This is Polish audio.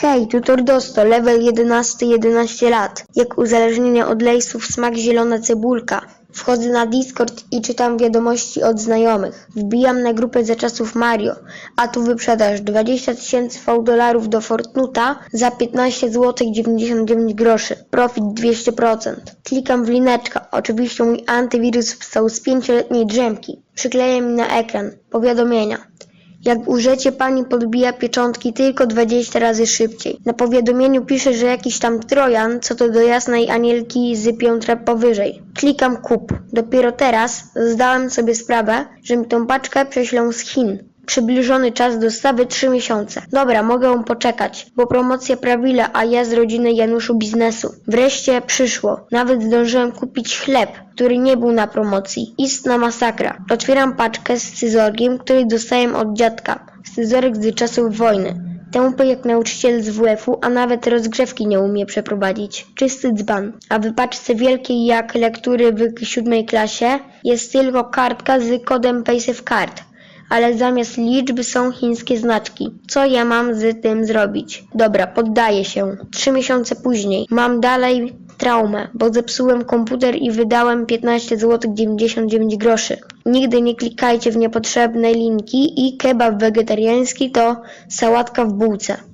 Hej, tutor Dosto, level 11, 11 lat. Jak uzależnienie od lejsów smak zielona cebulka. Wchodzę na Discord i czytam wiadomości od znajomych. Wbijam na grupę za czasów Mario, a tu wyprzedaż 20 tysięcy V dolarów do Fortnuta za 15 zł 99 groszy. Profit 200%. Klikam w lineczka. Oczywiście mój antywirus wstał z 5-letniej drzemki. Przykleję mi na ekran. Powiadomienia. Jak użycie pani podbija pieczątki tylko 20 razy szybciej. Na powiadomieniu pisze, że jakiś tam trojan, co to do jasnej anielki z piętra powyżej. Klikam kup. Dopiero teraz zdałem sobie sprawę, że mi tą paczkę prześlą z Chin. Przybliżony czas dostawy 3 miesiące. Dobra, mogę poczekać, bo promocja prawila, a ja z rodziny Januszu biznesu. Wreszcie przyszło. Nawet zdążyłem kupić chleb, który nie był na promocji. Istna masakra. Otwieram paczkę z scyzorgiem, który dostałem od dziadka. Scyzorek z czasów wojny. Tępy jak nauczyciel z WF-u, a nawet rozgrzewki nie umie przeprowadzić. Czysty dzban. A w paczce wielkiej jak lektury w siódmej klasie jest tylko kartka z kodem PaySafeCard ale zamiast liczb są chińskie znaczki. Co ja mam z tym zrobić? Dobra, poddaję się. Trzy miesiące później mam dalej traumę, bo zepsułem komputer i wydałem 15 zł 99 groszy. Nigdy nie klikajcie w niepotrzebne linki i kebab wegetariański to sałatka w bułce.